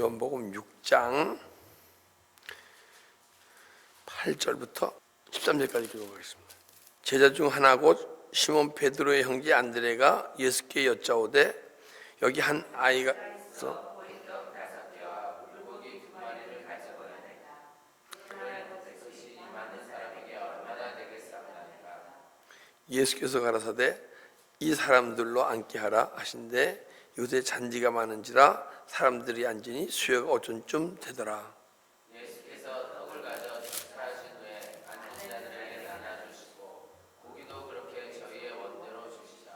요한복음 6장 8절부터 13절까지 기록하겠습니다. 제자 중 하나 곧 시몬 베드로의 형제 안드레가 예수께 여짜오되 여기 한 아이가 있어 예수께서 가라사대 이 사람들로 앉게 하라 하신데 요새 잔디가 많은지라 사람들이 앉으니 수요가 어쩐쯤 되더라. 예수께서 떡을 가져 축사하신 후에 앉은 자들에게 나눠주시고 고기도 그렇게 저희의 원대로 주시자.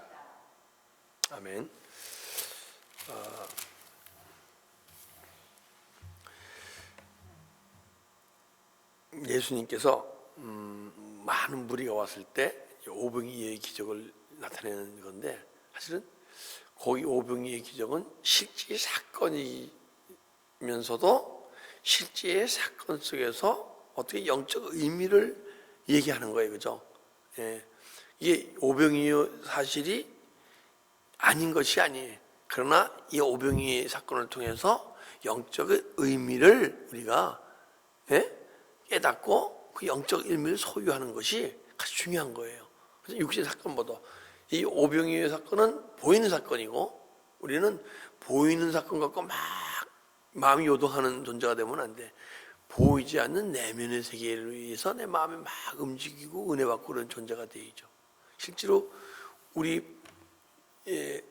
아멘. 아, 예수님께서 음, 많은 무리가 왔을 때 오병이의 기적을 나타내는 건데 사실은 거기 오병이의 기적은 실제 사건이면서도 실제의 사건 속에서 어떻게 영적 의미를 얘기하는 거예요, 그죠? 예. 이게 오병이의 사실이 아닌 것이 아니에요. 그러나 이 오병이의 사건을 통해서 영적 의미를 우리가 예? 깨닫고 그 영적 의미를 소유하는 것이 가장 중요한 거예요. 육신 사건보다 이 오병이의 사건은 보이는 사건이고 우리는 보이는 사건 갖고 막 마음이 요동하는 존재가 되면 안 돼. 보이지 않는 내면의 세계를 위해서 내 마음이 막 움직이고 은혜 받고 그런 존재가 되죠. 실제로 우리 예,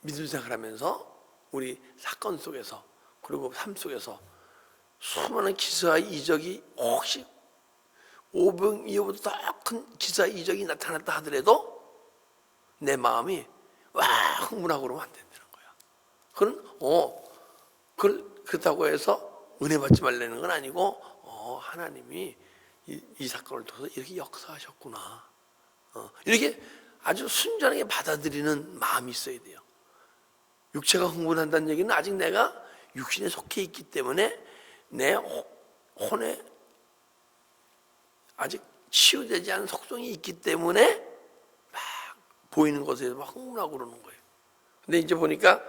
믿음 생활하면서 우리 사건 속에서 그리고 삶 속에서 수많은 기사와 이적이 혹시 오병 이어보다 더 큰 기사 이적이 나타났다 하더라도 내 마음이 와 흥분하고 그러면 안 된다는 거야. 그건 어 그걸 그렇다고 해서 은혜 받지 말라는 건 아니고 어 하나님이 이, 이 사건을 통해서 이렇게 역사하셨구나. 어, 이렇게 아주 순전하게 받아들이는 마음이 있어야 돼요. 육체가 흥분한다는 얘기는 아직 내가 육신에 속해 있기 때문에 내 호- 혼에 아직 치유되지 않은 속성이 있기 때문에 막 보이는 것에서 막 흥분하고 그러는 거예요. 근데 이제 보니까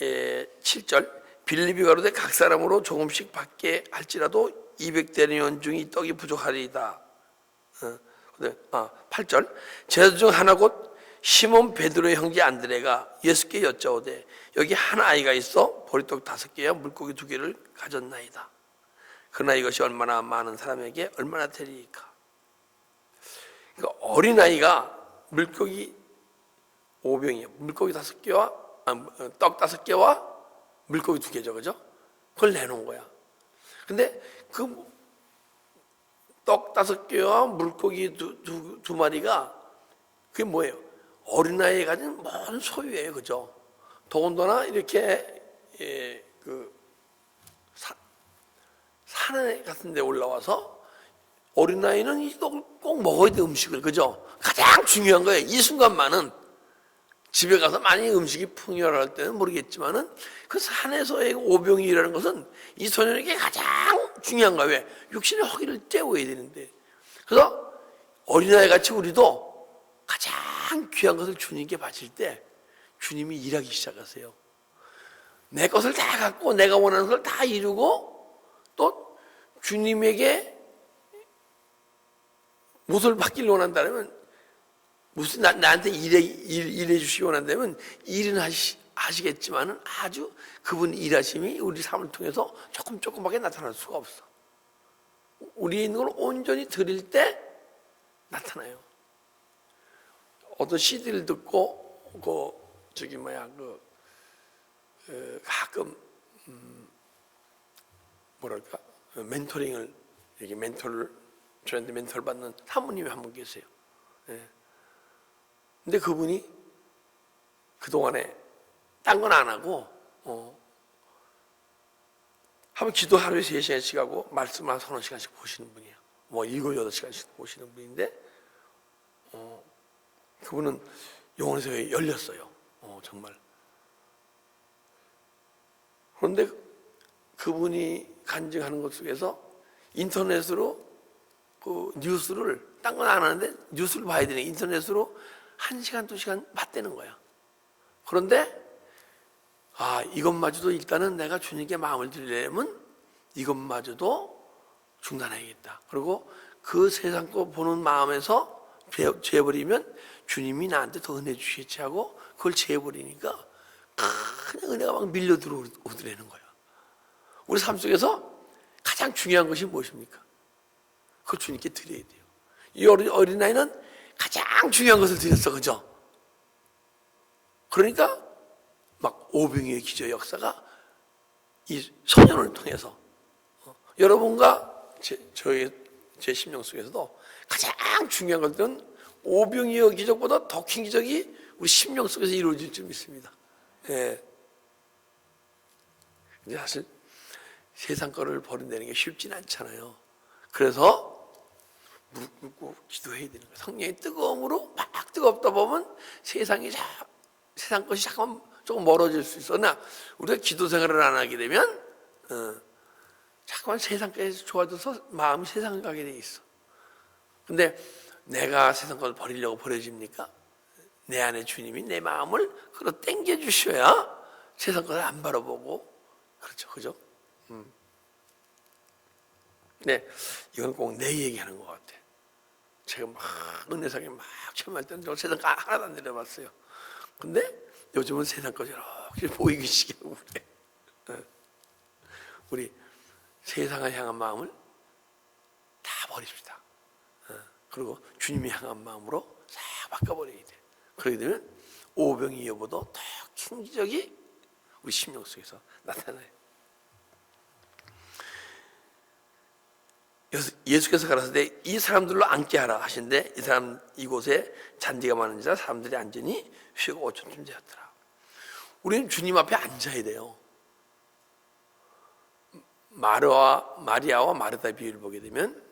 예, 7절 빌립이 가로되 각 사람으로 조금씩 받게 할지라도 200대니온 중이 떡이 부족하리이다. 어, 아, 8절 제자 중 하나 곧 시몬 베드로의 형제 안드레가 예수께 여짜오되 여기 한 아이가 있어 보리떡 다섯 개와 물고기 두 개를 가졌나이다. 그러나 이것이 얼마나 많은 사람에게 얼마나 되리까. 그러니까 어린 아이가 물고기 오병이에요. 물고기 다섯 개와 아, 어, 떡 다섯 개와 물고기 두 개죠, 그죠? 그걸 내놓은 거야. 근데 그 떡 다섯 개와 물고기 두, 두, 두 마리가 그게 뭐예요? 어린아이에 가진 모든 소유예요. 그죠? 더군다나 이렇게, 예, 그, 사, 산에 같은 데 올라와서 어린아이는 꼭 먹어야 돼, 음식을. 그죠? 가장 중요한 거예요. 이 순간만은 집에 가서 만약에 음식이 풍요할 때는 모르겠지만은 그 산에서의 오병이라는 것은 이 소년에게 가장 중요한 거예요. 왜? 육신의 허기를 때워야 되는데. 그래서 어린아이 같이 우리도 가장 귀한 것을 주님께 바칠 때 주님이 일하기 시작하세요. 내 것을 다 갖고 내가 원하는 것을 다 이루고 또 주님에게 무엇을 받기를 원한다면 무슨 나, 나한테 일해, 일, 일해 주시기 원한다면 일은 하시, 하시겠지만은 아주 그분 일하심이 우리 삶을 통해서 조금 조금밖에 나타날 수가 없어. 우리에 있는 걸 온전히 드릴 때 나타나요. 어떤 CD를 듣고 그 저기 뭐야 그 어, 가끔 음, 뭐랄까 어, 멘토링을 이렇게 멘토를 저한테 멘토를 받는 사모님이 한 분 계세요. 예. 근데 그분이 그동안에 딴 건 안 하고, 어, 하면 기도 하루에 세 시간씩 하고, 말씀 한 서너 시간씩 보시는 분이에요. 뭐, 일곱, 여덟 시간씩 보시는 분인데, 어, 그분은 영혼에서 열렸어요. 어, 정말. 그런데 그분이 간증하는 것 속에서 인터넷으로 그 뉴스를 딴 건 안 하는데 뉴스를 봐야 되네 인터넷으로 한 시간 두 시간 맞대는 거야. 그런데 아, 이것마저도 일단은 내가 주님께 마음을 드리려면 이것마저도 중단해야겠다. 그리고 그 세상 거 보는 마음에서 죄- 죄버리면 주님이 나한테 더 은혜 주시겠지 하고 그걸 죄버리니까 그냥 은혜가 막 밀려 들어오더라는 거야. 우리 삶 속에서 가장 중요한 것이 무엇입니까? 그걸 주님께 드려야 돼요. 이 어린, 어린아이는 가장 중요한 것을 드렸어, 그죠? 그러니까 막 오병이의 기저 역사가 이 소년을 통해서 어, 여러분과 제, 저의 제 심령 속에서도 가장 중요한 것들은 오병이의 기적보다 더 큰 기적이 우리 심령 속에서 이루어질 줄 믿습니다. 예. 근데 사실 세상 거를 버린다는 게 쉽진 않잖아요. 그래서 꿇고 기도해야 되는 거예요. 성령의 뜨거움으로 막 뜨겁다 보면 세상이 자, 세상 것이 잠깐 조금 멀어질 수 있어. 나 우리가 기도 생활을 안 하게 되면 어, 잠깐만 세상까지 좋아져서 마음이 세상 가게 돼 있어. 근데 내가 세상 걸 버리려고 버려집니까? 내 안에 주님이 내 마음을 끌어 당겨 주셔야 세상 것을 안 바라보고 그렇죠, 그죠? 음. 네, 이건 꼭 내 얘기하는 것 같아. 제가 막 은혜상에 막 처음 할 때는 저 세상 거 하나도 안 내려봤어요. 근데 요즘은 세상 거 이렇게 보이기 시작하고 그래. 어. 우리 세상을 향한 마음을 다 버립시다. 어. 그리고 주님이 향한 마음으로 싹 바꿔버려야 돼. 그러게 되면 오병이 여보도 더큰 기적이 우리 심령 속에서 나타나요. 그래서 예수께서 가라사대 이 사람들로 앉게 하라 하신데 이 사람 이곳에 잔디가 많은지라 사람들이 앉으니 쉬고 오천쯤 되었더라. 우리는 주님 앞에 앉아야 돼요. 마르와 마리아와 마르다 비유를 보게 되면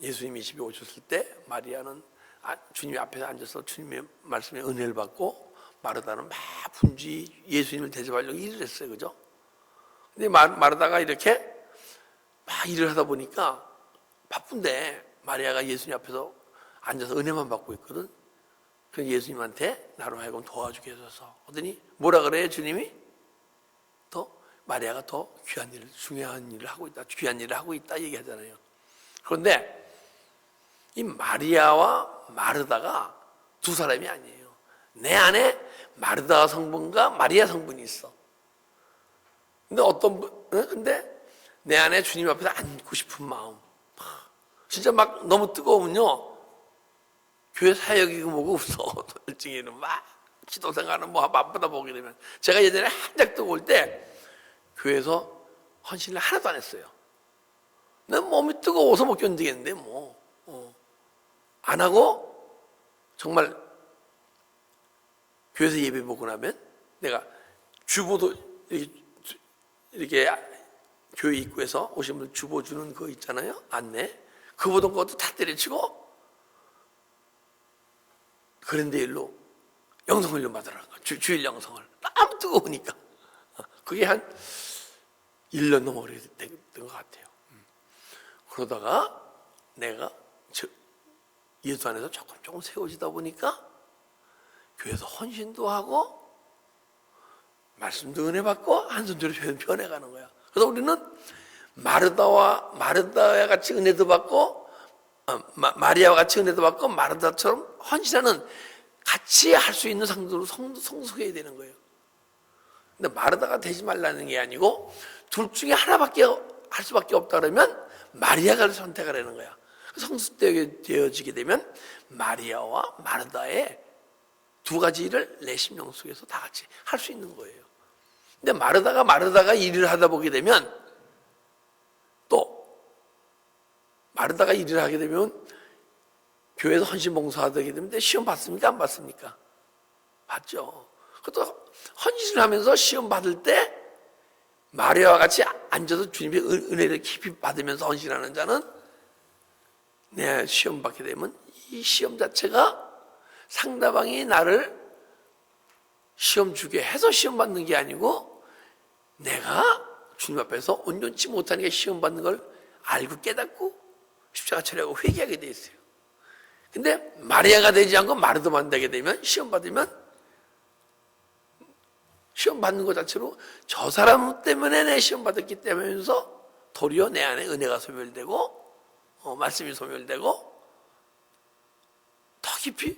예수님이 집에 오셨을 때 마리아는 아- 주님 앞에 앉아서 주님의 말씀에 은혜를 받고 마르다는 막 분주히 예수님을 대접하려고 일을 했어요, 그죠? 근데 마, 마르다가 이렇게 막 일을 하다 보니까 바쁜데 마리아가 예수님 앞에서 앉아서 은혜만 받고 있거든. 그래서 예수님한테 나로 하여금 도와주게 해줘서 하더니 뭐라 그래요 주님이? 더 마리아가 더 귀한 일을 중요한 일을 하고 있다 귀한 일을 하고 있다 얘기하잖아요. 그런데 이 마리아와 마르다가 두 사람이 아니에요. 내 안에 마르다 성분과 마리아 성분이 있어. 근데 어떤 분, 어? 근데 내 안에 주님 앞에서 앉고 싶은 마음. 진짜 막 너무 뜨거우면요. 교회 사역이 뭐가 없어. 솔직히는 막 기도 생활은 뭐 바쁘다 보게 되면. 제가 예전에 한작 뜨고 올때 교회에서 헌신을 하나도 안 했어요. 내 몸이 뜨거워서 못 견디겠는데 뭐. 어. 안 하고 정말 교회에서 예배 보고 나면 내가 주보도 이렇게, 이렇게 교회 입구에서 오신 분 주보 주는 거 있잖아요. 안내. 그 보던 것도 다 때려치고 그런데 일로 영성훈련 받으라는 거야. 주, 주일 영성을. 너무 뜨거우니까. 어, 그게 한 1년 넘어 오래됐던 것 같아요. 음. 그러다가 내가 저 예수 안에서 조금 조금 세워지다 보니까 교회에서 헌신도 하고 말씀도 은혜 받고 한손으로 변해가는 거야. 그래서 우리는 마르다와 마르다와 같이 은혜도 받고 어, 마, 마리아와 같이 은혜도 받고 마르다처럼 헌신하는 같이 할 수 있는 상도로 성, 성숙해야 되는 거예요. 근데 마르다가 되지 말라는 게 아니고 둘 중에 하나밖에 할 수밖에 없다 그러면 마리아가 선택을 하는 거야. 성숙되어지게 되면 마리아와 마르다의 두 가지 일을 내 심령 속에서 다 같이 할 수 있는 거예요. 근데 마르다가 마르다가 일을 하다 보게 되면 또 마르다가 일을 하게 되면 교회에서 헌신 봉사하게 되면 시험 받습니까? 안 받습니까? 받죠. 그것도 헌신을 하면서 시험 받을 때 마리아와 같이 앉아서 주님의 은- 은혜를 깊이 받으면서 헌신하는 자는 내 시험 받게 되면 이 시험 자체가 상대방이 나를 시험 주게 해서 시험 받는 게 아니고 내가 주님 앞에서 온전치 못하는 게 시험 받는 걸 알고 깨닫고 십자가 처리하고 회개하게 돼 있어요. 근데 마리아가 되지 않고 마르도만 되게 되면 시험 받으면 시험 받는 것 자체로 저 사람 때문에 내 시험 받았기 때문에서 도리어 내 안에 은혜가 소멸되고 어, 말씀이 소멸되고 더 깊이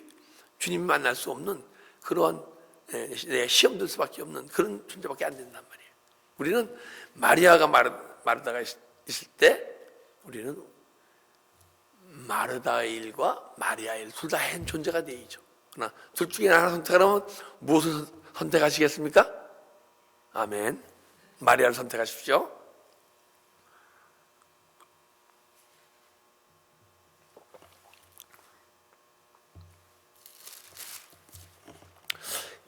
주님 만날 수 없는 그러한 예, 내 시험 들 수밖에 없는 그런 존재밖에 안 된단 말이에요. 우리는 마리아가 마르, 마르다가 있- 있을 때 우리는 마르다의 일과 마리아의 일둘 다 한 존재가 되죠. 그러나 둘 중에 하나 선택하면 무엇을 선- 선택하시겠습니까? 아멘. 마리아를 선택하십시오.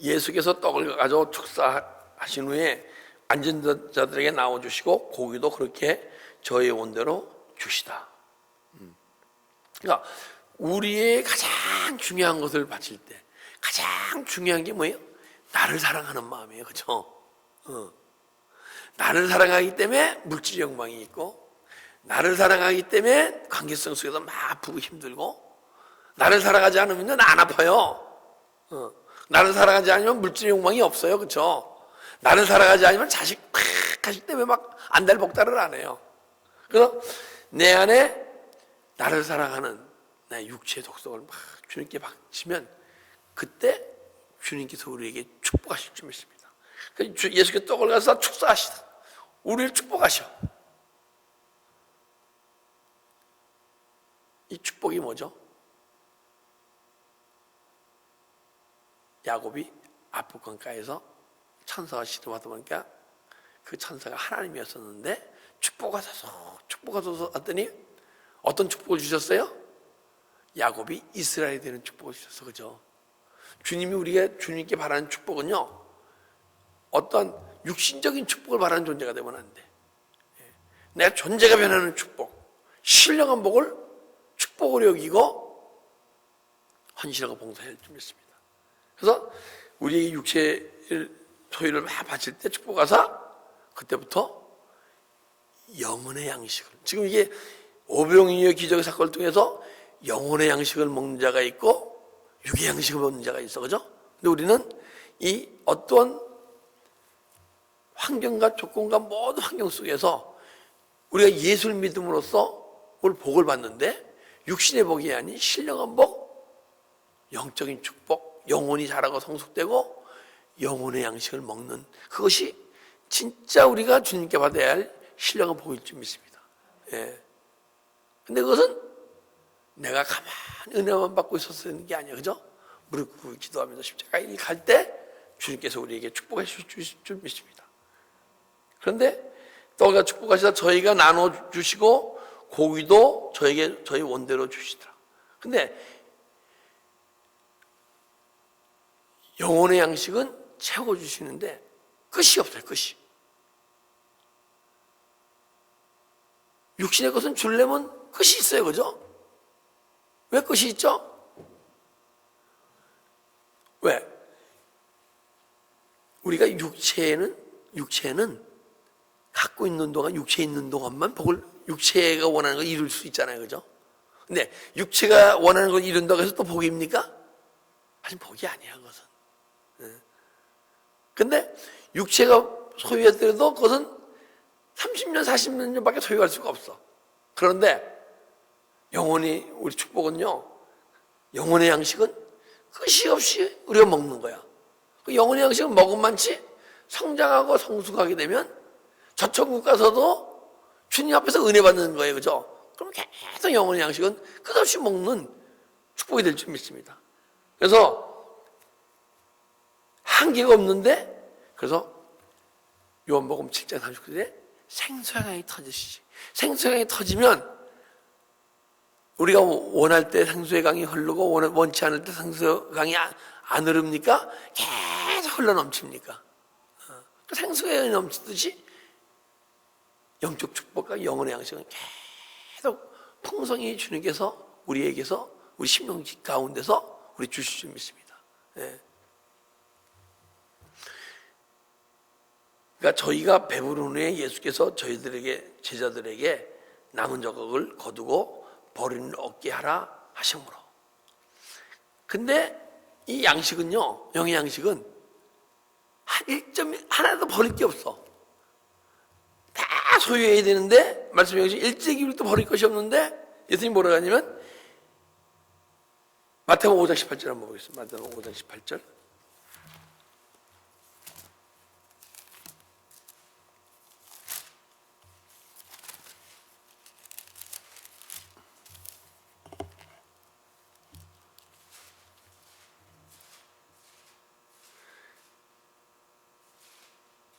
예수께서 떡을 가져 축사하신 후에 앉은 자들에게 나와주시고 고기도 그렇게 저의 원대로 주시다. 음. 그러니까 우리의 가장 중요한 것을 바칠 때 가장 중요한 게 뭐예요? 나를 사랑하는 마음이에요. 그죠? 어. 나를 사랑하기 때문에 물질 영광이 있고 나를 사랑하기 때문에 관계성 속에서 막 아프고 힘들고 나를 사랑하지 않으면 안 아파요. 어. 나를 사랑하지 않으면 물질 욕망이 없어요. 그렇죠? 나를 사랑하지 않으면 자식 팍 하실 때문에 막 안달복달을 안 해요. 그래서 내 안에 나를 사랑하는 나의 육체의 독성을 막 주님께 바치면 그때 주님께서 우리에게 축복하실 줄 믿습니다. 예수께서 떡을 가서 축사하시다. 우리를 축복하셔. 이 축복이 뭐죠? 야곱이 아프건가에서 천사가 시도하다 보니까 그 천사가 하나님이었었는데 축복하소서 축복하소서 했더니 어떤 축복을 주셨어요? 야곱이 이스라엘이 되는 축복을 주셨어 그죠? 주님이 우리가 주님께 바라는 축복은요 어떤 육신적인 축복을 바라는 존재가 되면 안 돼. 예. 내 존재가 변하는 축복, 신령한 복을 축복으로 여기고 헌신하고 봉사할 줄 믿습니다. 그래서 우리의 육체를 소유를 막 바칠 때 축복하사 그때부터 영혼의 양식을 지금 이게 오병이어 기적의 사건을 통해서 영혼의 양식을 먹는 자가 있고 육의 양식을 먹는 자가 있어 그죠? 근데 우리는 이 어떠한 환경과 조건과 모든 환경 속에서 우리가 예수를 믿음으로써 올 복을 받는데 육신의 복이 아닌 신령한 복, 영적인 축복, 영혼이 자라고 성숙되고 영혼의 양식을 먹는 그것이 진짜 우리가 주님께 받아야 할 신령한 복일 줄 믿습니다. 예. 근데 그것은 내가 가만히 은혜만 받고 하는 게 아니야. 그죠? 무릎 꿇고 기도하면서 십자가 일갈때 주님께서 우리에게 축복해 주실 줄 믿습니다. 그런데 떡과 축복하시다 저희가 나눠 주시고 고기도 저에게 저희 원대로 주시더라. 근데 영혼의 양식은 채워 주시는데 끝이 없어요. 끝이. 육신의 것은 줄려면 끝이 있어요. 그죠? 왜 끝이 있죠? 왜? 우리가 육체는 육체는 갖고 있는 동안 육체 있는 동안만 복을 육체가 원하는 걸 이룰 수 있잖아요. 그죠? 근데 육체가 원하는 걸 이룬다고 해서 또 복입니까? 사실 복이 아니야, 그것은. 예. 근데 육체가 소유했더라도 그것은 30년, 40년밖에 소유할 수가 없어. 그런데 영혼이 우리 축복은요. 영혼의 양식은 끝이 없이 우리가 먹는 거야. 그 영혼의 양식은 먹은 만치 성장하고 성숙하게 되면 저 천국 가서도 주님 앞에서 은혜 받는 거예요. 그죠? 그럼 계속 영혼의 양식은 끝없이 먹는 축복이 될 줄 믿습니다. 그래서 한계가 없는데 그래서 요한복음 7장 39절에 생수양이 터지시지. 생수양이 터지면 우리가 원할 때 생수의 강이 흐르고 원- 원치 않을 때 생수의 강이 안, 안 흐릅니까? 계속 흘러 넘칩니까? 어. 그 생수의 넘치듯이 영적 축복과 영혼의 양식은 계속 풍성히 주님께서 우리에게서 우리 심령 가운데서 우리 주실 줄 믿습니다. 예. 그러니까 저희가 배부른 후에 예수께서 저희들에게 제자들에게 남은 자국을 거두고 버리는 얻게 하라 하심으로. 근데 이 양식은요, 영의 양식은 한 1점 하나도 버릴 게 없어. 다 소유해야 되는데 말씀 역시 일제기울도 버릴 것이 없는데 예수님 뭐라고 하냐면 마태복음 5장 18절 한번 보겠습니다. 마태복음 5장 18절.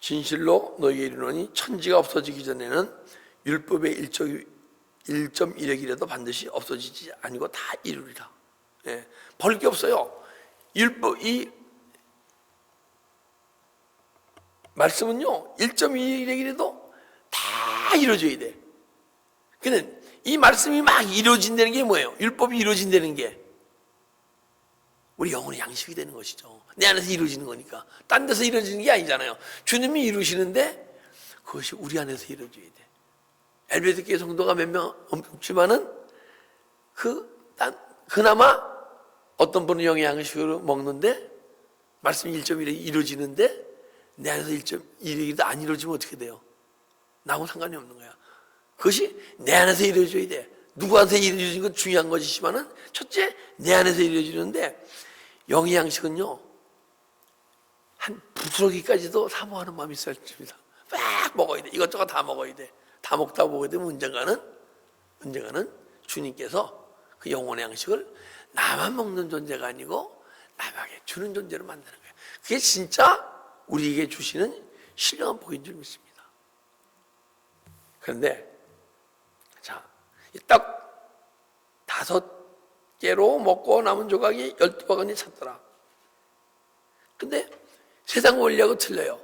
진실로 너희에게 이르노니 천지가 없어지기 전에는 율법의 1.1억이라도 반드시 없어지지 아니고 다 이루리라. 예, 버릴 게 없어요. 율법 이 말씀은요 1.1억이라도 다 이루어져야 돼. 근데 이 말씀이 막 이루어진다는 게 뭐예요? 율법이 이루어진다는 게 우리 영혼의 양식이 되는 것이죠. 내 안에서 이루어지는 거니까. 딴 데서 이루어지는 게 아니잖아요. 주님이 이루시는데 그것이 우리 안에서 이루어져야 돼. 엘베드 교회 성도가 몇 명 없지만은 그, 딴, 그나마 어떤 분은 영의 양식으로 먹는데 말씀이 1.1에 이루어지는데 내 안에서 1.1이도 안 이루어지면 어떻게 돼요? 나하고 상관이 없는 거야. 그것이 내 안에서 이루어져야 돼. 누구한테 이루어지는 건 중요한 것이지만은 첫째 내 안에서 이루어지는데 영의 양식은요 한 부스러기까지도 사모하는 마음이 있어야 됩니다. 막 먹어야 돼. 이것저것 다 먹어야 돼. 다 먹다 보게 되면 언젠가는 언젠가는 주님께서 그 영혼의 양식을 나만 먹는 존재가 아니고 남에게 주는 존재로 만드는 거예요. 그게 진짜 우리에게 주시는 신령한 복인 줄 믿습니다. 그런데 자, 이딱 다섯 개로 먹고 남은 조각이 열두 바구니 찼더라. 근데 세상 원리하고 틀려요.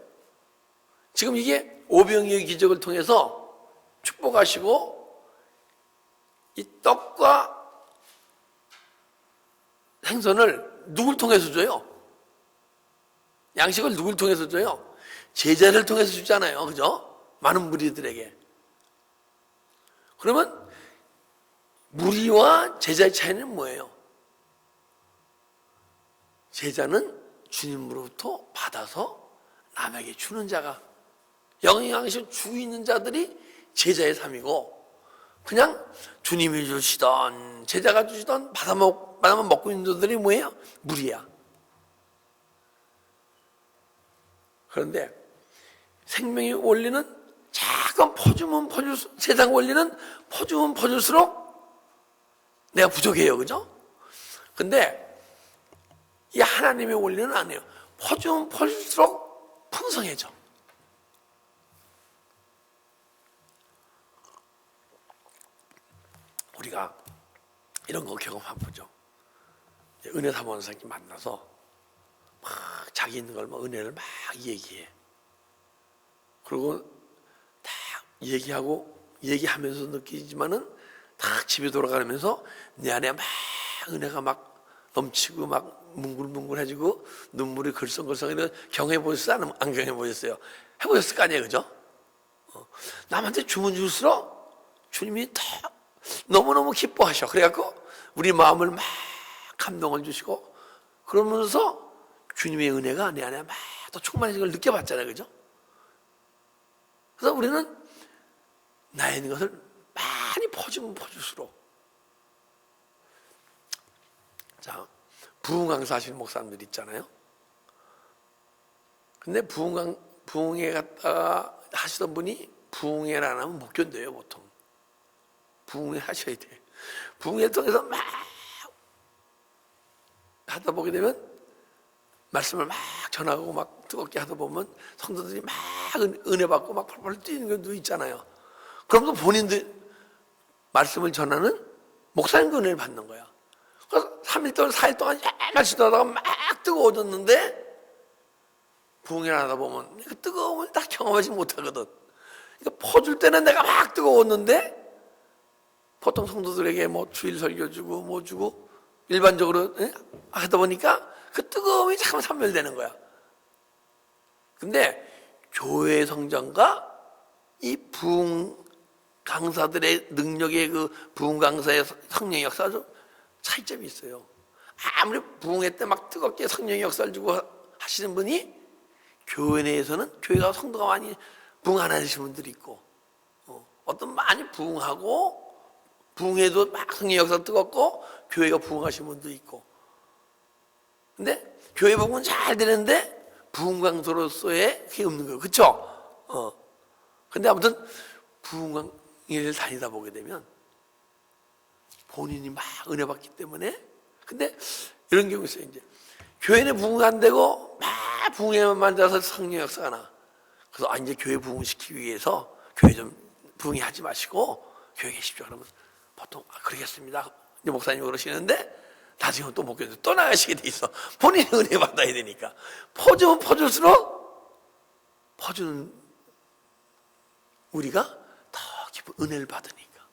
지금 이게 오병이의 기적을 통해서 축복하시고 이 떡과 생선을 누굴 통해서 줘요? 양식을 누굴 통해서 줘요? 제자를 통해서 주잖아요. 그죠? 많은 무리들에게. 그러면 무리와 제자의 차이는 뭐예요? 제자는 주님으로부터 받아서 남에게 주는 자가 영양식 주 있는 자들이 제자의 삶이고 그냥 주님이 주시던 제자가 주시던 받아먹, 받아만 먹고 있는 자들이 뭐예요? 무리야. 그런데 생명의 원리는 작은 퍼주면 퍼줄수록 세상 원리는 퍼주면 퍼줄수록 내가 부족해요. 그죠? 근데 이 하나님의 원리는 아니에요. 퍼주면 퍼줄수록 풍성해져. 우리가 이런 거 경험해 보죠. 은혜 사모원사님 만나서 막 자기 있는 걸 막 은혜를 막 얘기해. 그리고 다 얘기하고 얘기하면서 느끼지만은 다 집에 돌아가면서 내 안에 막 은혜가 막 넘치고 막 뭉글뭉글해지고 눈물이 글썽글썽 경해 보셨어요? 안 경해 보셨어요? 해보셨을 거 아니에요, 그죠? 어. 남한테 주문 줄수록 주님이 더 너무너무 기뻐하셔. 그래갖고 우리 마음을 막 감동을 주시고 그러면서 주님의 은혜가 내 안에 막또 충만해진 걸 느껴봤잖아요. 그죠? 그래서 우리는 나에 있는 것을 많이 퍼주면 퍼줄수록 자, 부흥 강사 하시는 목사님들 있잖아요. 근데 부흥 강, 부흥회 갔다가 하시던 분이 부흥회를 안 하면 못 견뎌요, 보통. 부흥회 하셔야 돼. 부흥회 통해서 막 하다 보게 되면 말씀을 막 전하고 막 뜨겁게 하다 보면 성도들이 막 은- 은혜 받고 막 펄펄 뛰는 것도 있잖아요. 그러면서 본인들 말씀을 전하는 목사님 은혜를 받는 거야. 그래서 3일 동안, 4일 동안 약간 지나다가 막 뜨거워졌는데 부흥회 하다 보면 그 뜨거움을 딱 경험하지 못하거든. 그러니까 퍼줄 때는 내가 막 뜨거웠는데 보통 성도들에게 뭐 주일 설교 주고 뭐 주고 일반적으로 예? 하다 보니까 그 뜨거움이 잠깐 산멸되는 거야. 근데 교회 성장과 이 부흥 강사들의 능력의 그 부흥 강사의 성령 역사 좀 차이점이 있어요. 아무리 부흥회 때 막 뜨겁게 성령 역사를 주고 하시는 분이 교회 내에서는 교회가 성도가 많이 부흥 안 하시는 분들이 있고 어, 어떤 많이 부흥하고 부흥해도 막 성령 역사 뜨겁고 교회가 부흥하시는 분도 있고 근데 교회 부흥은 잘 되는데 부흥 강도로서의 그게 없는 거예요 그쵸? 어. 근데 아무튼 부흥 강의를 다니다 보게 되면 본인이 막 은혜 받기 때문에. 근데 이런 경우 있어요 이제. 교회는 부흥 안 되고 막 부흥에만 만들어서 성령 역사가 나. 그래서 아 이제 교회 부흥시키기 위해서 교회 좀 부흥이 하지 마시고 교회 계십시오. 그러면 보통 아 그러겠습니다. 이제 목사님 그러시는데 나중에 또 목교도 또 나가시게 돼 있어. 본인이 은혜 받아야 되니까. 퍼주면 퍼줄수록 퍼주는 우리가 은 은혜를 받으니까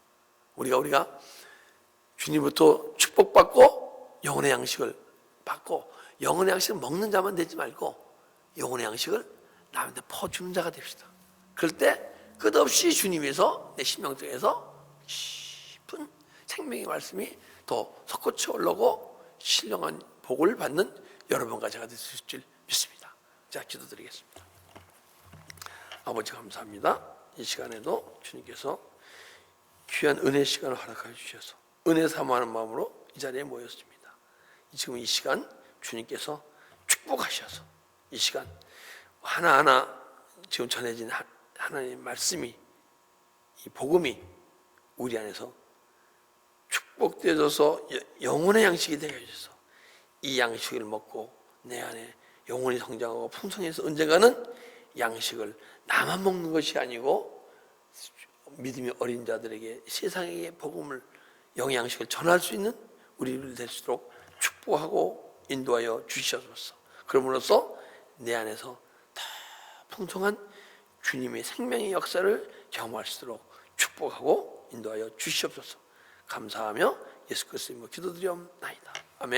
우리가 우리가 주님부터 축복받고 영혼의 양식을 받고 영혼의 양식을 먹는 자만 되지 말고 영혼의 양식을 남한테 퍼주는 자가 됩시다. 그럴 때 끝없이 주님에서 내 심령 속에서 깊은 생명의 말씀이 더 솟구쳐 올라오고 신령한 복을 받는 여러분과 제가 될 수 있을 줄 믿습니다. 자, 기도드리겠습니다. 아버지 감사합니다. 이 시간에도 주님께서 귀한 은혜 시간을 허락하여 주셔서 은혜 사모하는 마음으로 이 자리에 모였습니다. 지금 이 시간 주님께서 축복하셔서 이 시간 하나하나 지금 전해진 하- 하나님의 말씀이 이 복음이 우리 안에서 축복되어서 여- 영혼의 양식이 되게 해주셔서 이 양식을 먹고 내 안에 영혼이 성장하고 풍성해서 언젠가는 양식을 나만 먹는 것이 아니고 믿음이 어린 자들에게 세상의 복음을 영양식을 전할 수 있는 우리를 될수록 축복하고 인도하여 주시옵소서. 그러므로써 내 안에서 더 풍성한 주님의 생명의 역사를 경험할 수 있도록 축복하고 인도하여 주시옵소서. 감사하며 예수 그리스도 이름으로 기도드리옵나이다.